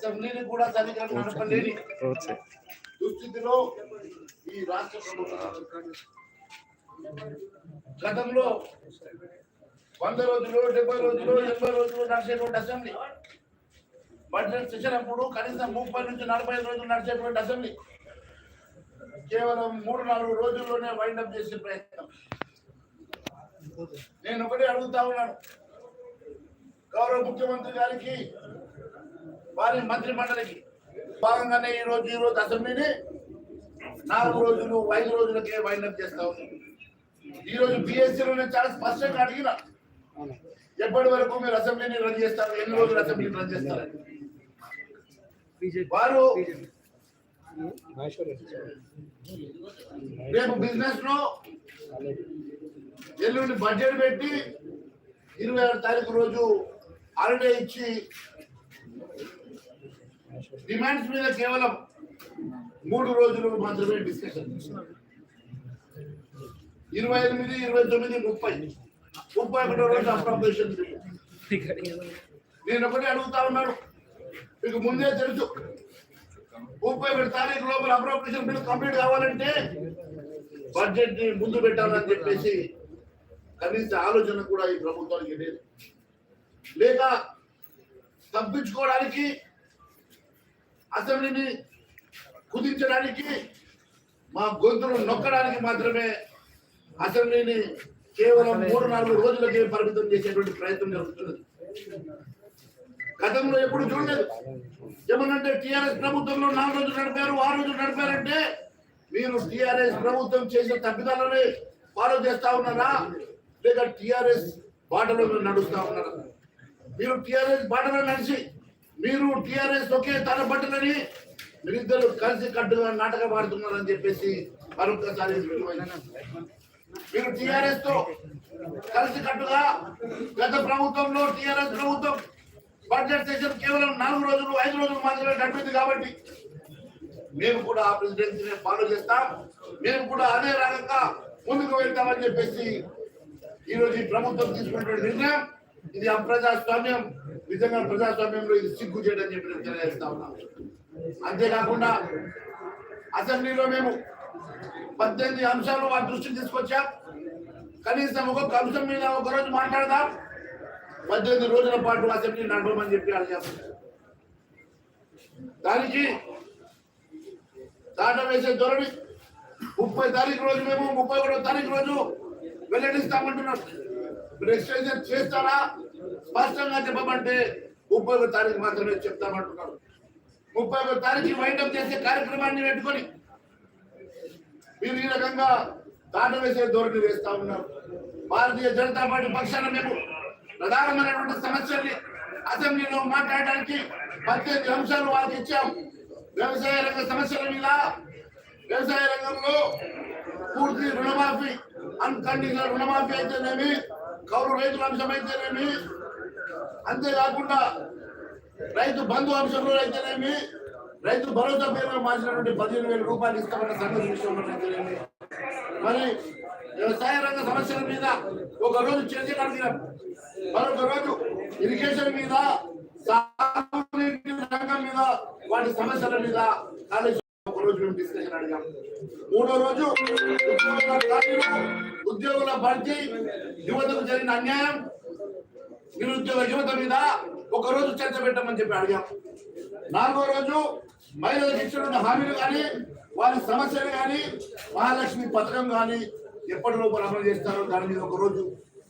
అసెంబ్లీని కూడా సరిగ్గా నడపలేని దుస్థితిలో ఈ రాష్ట్ర ప్రభుత్వం గతంలో వంద రోజులు డెబ్బై రోజులు ఎనభై రోజులు నడిచేటువంటి అసెంబ్లీ. బడ్జెట్ సెషన్ అప్పుడు కనీసం ముప్పై నుంచి నలభై ఐదు రోజులు నడిచేటువంటి అసెంబ్లీ. కేవలం మూడు నాలుగు రోజుల్లోనే వైండప్ చేసే ప్రయత్నం. నేను ఒకటే అడుగుతా ఉన్నాను. గౌరవ ముఖ్యమంత్రి గారికి వారి మంత్రి మండలికి. భాగంగానే ఈ రోజు ఈ రోజు అసెంబ్లీని నాలుగు రోజులు ఐదు రోజులకే వైండప్ చేస్తా ఉన్నాం ఈ రోజు బిఎస్సీలో నేను చాలా స్పష్టంగా అడిగిన ఎప్పటి వరకు మీరు అసెంబ్లీని రన్ చేస్తారు ఎన్ని రోజులు అసెంబ్లీని రన్ చేస్తారు వారు రేపు బిజినెస్లో ఎల్లుండి బడ్జెట్ పెట్టి ఇరవై ఆరు తారీఖు రోజు హాలిడే ఇచ్చి డిమాండ్స్ మీద కేవలం మూడు రోజులు మాత్రమే డిస్కషన్ ఇరవై ఎనిమిది ఇరవై తొమ్మిది ముప్పై. ముప్పై ఒకటో రోజు అప్రాపరేషన్ నేను ఒకటి అడుగుతా ఉన్నాను. మీకు ముందే తెలుసు. ముప్పై ఒకటి తారీఖు లోపల అప్రాపరేషన్ బిల్ కంప్లీట్ కావాలంటే బడ్జెట్ని ముందు పెట్టాలని చెప్పేసి కనీస ఆలోచన కూడా ఈ ప్రభుత్వానికి లేదు. లేక తప్పించుకోవడానికి అసెంబ్లీని కుదించడానికి మా గొంతును నొక్కడానికి మాత్రమే అసెంబ్లీని కేవలం మూడు నాలుగు రోజులకే పరిమితం చేసేటువంటి ప్రయత్నం జరుగుతున్నది. గతంలో ఎప్పుడు చూడలేదు. ఏమనంటే టిఆర్ఎస్ ప్రభుత్వంలో నాలుగు రోజులు నడిపారు ఆరు రోజులు నడిపారంటే మీరు టిఆర్ఎస్ ప్రభుత్వం చేసిన తప్పిదాలని ఫాలో చేస్తా ఉన్నారా? లేక టిఆర్ఎస్ బాటలో నడుస్తా ఉన్నారా? మీరు టిఆర్ఎస్ బాటలో నడిచి మీరు టిఆర్ఎస్ ఒకే తన మీరిద్దరు కలిసి కట్టుగా నాటకం ఆడుతున్నారని చెప్పేసి మరొకసారి మీరు టిఆర్ఎస్తో కలిసి కట్టుగా గత ప్రభుత్వంలో టిఆర్ఎస్ ప్రభుత్వం బడ్జెట్ సెషన్ కేవలం నాలుగు రోజులు ఐదు రోజులు మాత్రమే నడిపింది కాబట్టి మేము కూడా ఆ ప్రెసిడెన్సీని ఫాలో చేస్తాం. మేము కూడా అదే రకంగా ముందుకు వెళ్తామని చెప్పేసి ఈరోజు ఈ ప్రభుత్వం తీసుకున్నటువంటి నిర్ణయం. ఇది అప్రజాస్వామ్యం నిజంగా ప్రజాస్వామ్యంలో ఇది సిగ్గు చేయడం చెప్పి నేను తెలియజేస్తా ఉన్నాం. అంతేకాకుండా అసెంబ్లీలో మేము పద్దెనిమిది అంశాలు వారి దృష్టికి తీసుకొచ్చాం. కనీసం ఒక్కొక్క అంశం మీద ఒక రోజు మాట్లాడదాం. పద్దెనిమిది రోజుల పాటు అసెంబ్లీ నడవమని చెప్పి అడిగాం. దానికి దాట వేసే ధోరణి ముప్పై తారీఖు రోజు మేము ముప్పై ఒకటో తారీఖు రోజు వెల్లడిస్తామంటున్నాం. మీరు చేస్తారా? స్పష్టంగా చెప్పమంటే ముప్పై ఒక తారీఖు మాత్రమే చెప్తామంటున్నారు. ముప్పై ఒక తారీఖు వైండప్ చేసే కార్యక్రమాన్ని పెట్టుకొని మీరు ఈ రకంగా దాట వేసే ధోరణి వేస్తా ఉన్నారు. భారతీయ జనతా పార్టీ పక్షాన మేము ప్రధానమైనటువంటి సమస్యల్ని అసెంబ్లీలో మాట్లాడడానికి పద్దెనిమిది అంశాలు వాళ్ళకి ఇచ్చాం. వ్యవసాయ రంగ సమస్యల మీద వ్యవసాయ రంగంలో పూర్తి రుణమాఫీ అన్కండిషనల్ రుణమాఫీ అయితేనేమి కౌలు రైతుల అంశం అంతేకాకుండా రైతు బంధు అంశంలో అయితేనేమి? రైతు భరోసా పేరు మార్చినటువంటి పదిహేను వేల రూపాయలు ఇస్తామన్న సంగతి విషయంలో మరి వ్యవసాయ రంగ సమస్యల మీద ఒక రోజు చర్చ నడిపినాం మరొక రోజు ఇరిగేషన్ మీద రంగం మీద వాటి సమస్యల మీద కాలేజీ ఒక రోజు మేము డిస్కషన్ అడిగాం. మూడో రోజు ఉద్యోగుల పరిచి భర్తీ యువతకు జరిగిన అన్యాయం నిరుద్యోగ యువత మీద ఒక రోజు చర్చ పెట్టమని చెప్పి అడిగాం. నాలుగో రోజు మహిళలకు శిక్షణ హామీలు కానీ వారి సమస్యలు కానీ మహాలక్ష్మి పథకం కానీ ఎప్పటి లోపల అమలు చేస్తారో దాని మీద ఒక రోజు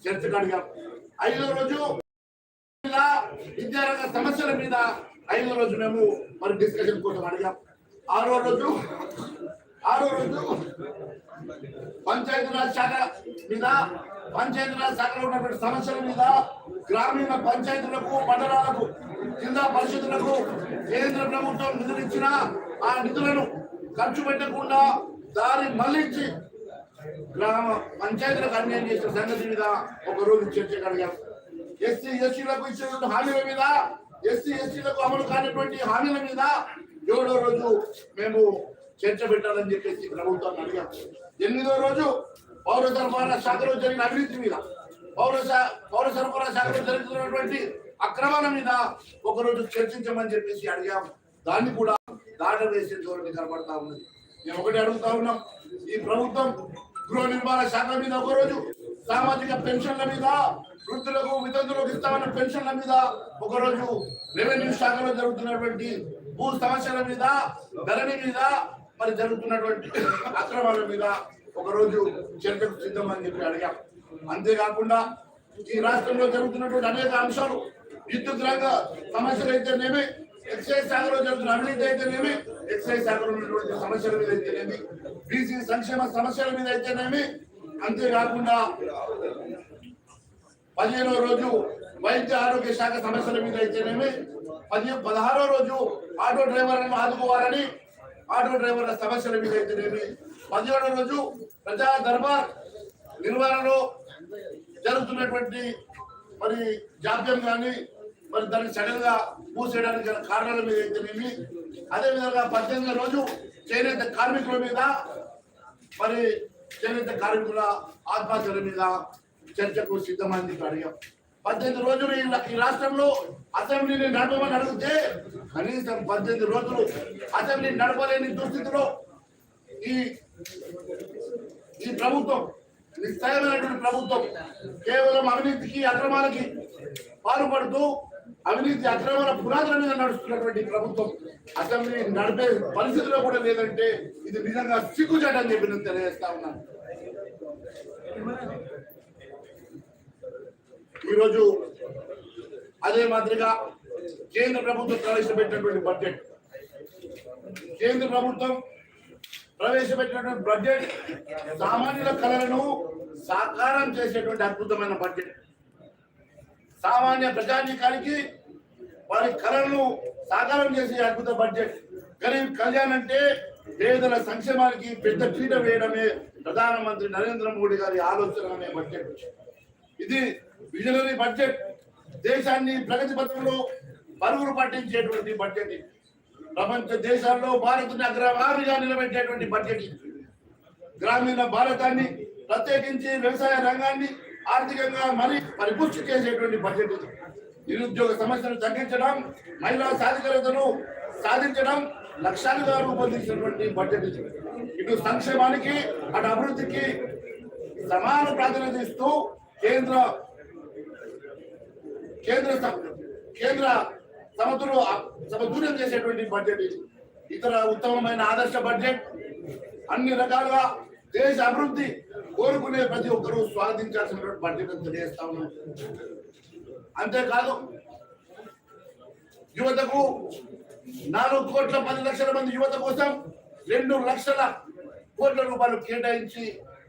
చర్చకు అడిగాం. ఐదో రోజు మీద విద్యారంగ సమస్యల మీద ఐదో రోజు మేము మరి డిస్కషన్ కోసం అడిగాం. ఆరో రోజు ఆరో రోజు పంచాయతీరాజ్ శాఖ మీద పంచాయతీరాజ్ శాఖలో ఉన్నటువంటి సమస్యల మీద గ్రామీణ పంచాయతీలకు మండలాలకు జిల్లా పరిషత్తులకు కేంద్ర ప్రభుత్వం నిధులు ఇచ్చిన ఆ నిధులను ఖర్చు పెట్టకుండా దారి మళ్ళించి గ్రామ పంచాయతీలకు అన్యాయం చేసిన సంగతి మీద ఒక రోజు చర్చ కలిగాం. ఎస్సీ ఎస్సీలకు ఇచ్చినటువంటి హామీల మీద ఎస్సీ ఎస్టీలకు అమలు కానిటువంటి హామీల మీద ఏడో రోజు మేము చేర్చబెట్టాలని చెప్పేసి ప్రభుత్వాన్ని అడిగాం. ఎనిమిదో రోజు పౌర సరఫరా శాఖలో జరిగిన అవినీతి మీద పౌర పౌర సరఫరా శాఖలో జరుగుతున్నటువంటి అక్రమాల మీద ఒకరోజు చర్చించమని చెప్పేసి అడిగాం. దాన్ని కూడా దాట వేసే ధోరణి కనబడతా ఉన్నది. మేము ఒకటి అడుగుతా ఉన్నాం. ఈ ప్రభుత్వం గృహ నిర్మాణ శాఖ మీద ఒకరోజు సామాజిక పెన్షన్ల మీద వృద్ధులకు వితంతులకు ఇస్తామన్న పెన్షన్ల మీద ఒకరోజు రెవెన్యూ శాఖలో జరుగుతున్నటువంటి భూ సమస్యల మీద ధరణి మీద మరి జరుగుతున్నటువంటి అక్రమాల మీద ఒకరోజు చర్చకు అని చెప్పి అడిగాం. అంతేకాకుండా ఈ రాష్ట్రంలో జరుగుతున్నటువంటి అనేక అంశాలు విద్యుత్ రంగ సమస్యలు అయితేనేమి ఎక్సైజ్ శాఖలో జరుగుతున్న అవినీతి అయితేనేమి ఎక్సైజ్ శాఖలో ఉన్నటువంటి సమస్యల మీద అయితేనేమి బీసీ సంక్షేమ సమస్యల మీద అయితేనేమి అంతేకాకుండా పదిహేనో రోజు వైద్య ఆరోగ్య శాఖ సమస్యల మీద అయితేనేమి పది పదహారో రోజు ఆటో డ్రైవర్లను ఆదుకోవాలని ఆటో డ్రైవర్ల సమస్యల మీద అయితేనేమి పదిహేడో రోజు ప్రజా దర్బార్ నిర్వహణలో జరుగుతున్నటువంటి మరి జాప్యం కానీ మరి దాన్ని సడన్గా మూసేయడానికి గల కారణాల మీద అయితేనేమి అదే విధంగా పద్దెనిమిది రోజు చేనేత కార్మికుల మీద మరి చేనేత కార్మికుల ఆత్మహత్యల మీద చర్చకు సిద్ధమైంది అడిగాం పద్దెనిమిది రోజులు ఈ ఈ రాష్ట్రంలో అసెంబ్లీని నడపమని అడిగితే కనీసం పద్దెనిమిది రోజులు అసెంబ్లీ నడపలేని దుస్థితిలో ఈ ఈ ప్రభుత్వం నిశ్చయమైనటువంటి ప్రభుత్వం కేవలం అవినీతికి అక్రమాలకి పాల్పడుతూ అవినీతి అక్రమాల పునాదుల మీద నడుస్తున్నటువంటి ప్రభుత్వం అసెంబ్లీ నడిపే పరిస్థితిలో కూడా లేదంటే ఇది నిజంగా సిగ్గుచేటని చెప్పి నేను తెలియజేస్తా ఉన్నాను. ఈరోజు అదే మాదిరిగా కేంద్ర ప్రభుత్వం ప్రవేశపెట్టినటువంటి బడ్జెట్ కేంద్ర ప్రభుత్వం ప్రవేశపెట్టినటువంటి బడ్జెట్ సామాన్యుల కళలను సాకారం చేసేటువంటి అద్భుతమైన బడ్జెట్ సామాన్య ప్రజానీకానికి వారి కళలను సాకారం చేసే అద్భుత బడ్జెట్ గరీబ్ కళ్యాణ్ అంటే పేదల సంక్షేమానికి పెద్ద పీట వేయడమే ప్రధానమంత్రి నరేంద్ర మోడీ గారి ఆలోచన అనే బడ్జెట్ ఇది విజనరీ బడ్జెట్ దేశాన్ని ప్రగతి పథంలో పరుగులు పట్టించేటువంటి బడ్జెట్ ప్రపంచ దేశాల్లో భారత్ని అగ్రవారిగా నిలబెట్టేటువంటి బడ్జెట్ గ్రామీణ భారతాన్ని ప్రత్యేకించి వ్యవసాయ రంగాన్ని ఆర్థికంగా మరి పరిపుష్టి చేసేటువంటి బడ్జెట్ ఇది. నిరుద్యోగ సమస్యను తగ్గించడం మహిళా సాధికారతను సాధించడం లక్ష్యాలుగా రూపొందించినటువంటి బడ్జెట్ ఇది. ఇటు సంక్షేమానికి అటు అభివృద్ధికి సమాన ప్రాధాన్యత ఇస్తూ కేంద్ర కేంద్ర కేంద్ర సమతులు సమతుల్యం చేసేటువంటి బడ్జెట్ ఇది. ఇతర ఉత్తమమైన ఆదర్శ బడ్జెట్ అన్ని రకాలుగా దేశ అభివృద్ధి కోరుకునే ప్రతి ఒక్కరూ స్వాగతించాల్సినటువంటి బడ్జెట్ అని తెలియజేస్తా ఉన్నాం. అంతేకాదు యువతకు నాలుగు కోట్ల పది లక్షల మంది యువత కోసం రెండు లక్షల కోట్ల రూపాయలు కేటాయించి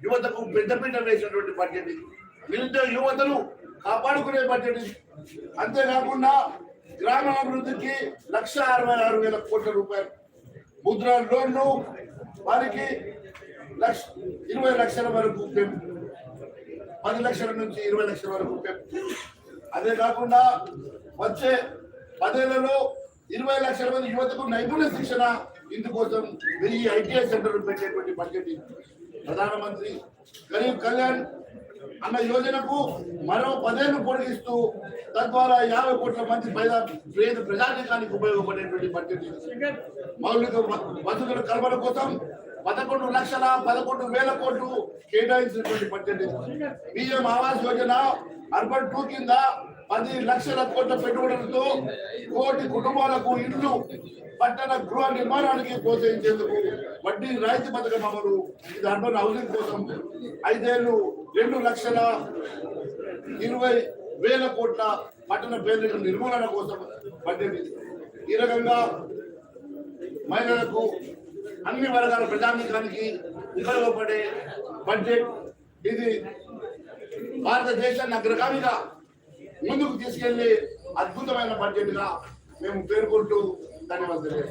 యువతకు పెద్దపీట వేసినటువంటి బడ్జెట్ ఇది. నిరుద్యోగ యువతను కాపాడుకునే బడ్జెట్ అంతేకాకుండా గ్రామాభివృద్ధికి లక్ష అరవై ఆరు వేల కోట్ల రూపాయలు. ముద్ర లోన్లు వారికి లక్ష ఇరవై లక్షల వరకు పెంపు పది లక్షల నుంచి ఇరవై లక్షల వరకు పెంపు అదే కాకుండా వచ్చే పదేళ్ళలో ఇరవై లక్షల మంది యువతకు నైపుణ్య శిక్షణ ఇందుకోసం వెయ్యి ఐటీఐ సెంటర్లు పెట్టేటువంటి బడ్జెట్ ప్రధానమంత్రి గరీబ్ కళ్యాణ్ అన్న యోజనకు మరో పదేళ్ళు పొడిగిస్తూ తద్వారా యాభై కోట్ల మంది పేద పేద ప్రజానికానికి ఉపయోగపడేటువంటి బడ్జెట్ మౌలిక వసతుల కల్పన కోసం పదకొండు లక్షల పదకొండు వేల కోట్లు కేటాయించినటువంటి budget PM Awas Yojana urban two కింద పది లక్షల కోట్ల పెట్టుబడులతో కోటి కుటుంబాలకు ఇల్లు పట్టణ గృహ నిర్మాణానికి ప్రోత్సహించేందుకు వడ్డీ రాయితీ పథకం అమలు ఇది అర్బన్ హౌసింగ్ కోసం ఐదేళ్ళు రెండు లక్షల ఇరవై వేల కోట్ల పట్టణ పేదరిక నిర్మూలన కోసం బడ్జెట్ ఈ రకంగా మహిళలకు అన్ని వర్గాల ప్రజానీకానికి ఉపయోగపడే బడ్జెట్ ఇది భారతదేశాన్ని అగ్రగామిగా ముందుకు తీసుకెళ్ళి అద్భుతమైన బడ్జెట్గా మేము పేర్కొంటూ ధన్యవాదాలు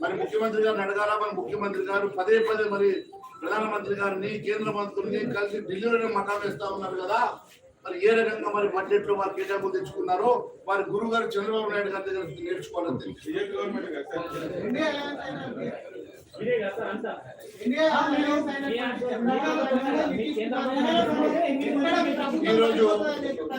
మరి ముఖ్యమంత్రి గారిని అడగాల? మన ముఖ్యమంత్రి గారు పదే పదే మరి ప్రధానమంత్రి గారిని కేంద్ర మంత్రుల్ని కలిసి ఢిల్లీలోనే మకాం వేస్తా ఉన్నారు కదా. మరి ఏ రకంగా మరి బడ్జెట్లో వారు కేటాయింపు తెచ్చుకున్నారో వారి గురువు గారు చంద్రబాబు నాయుడు గారి దగ్గర నేర్చుకోవాలని ఈరోజు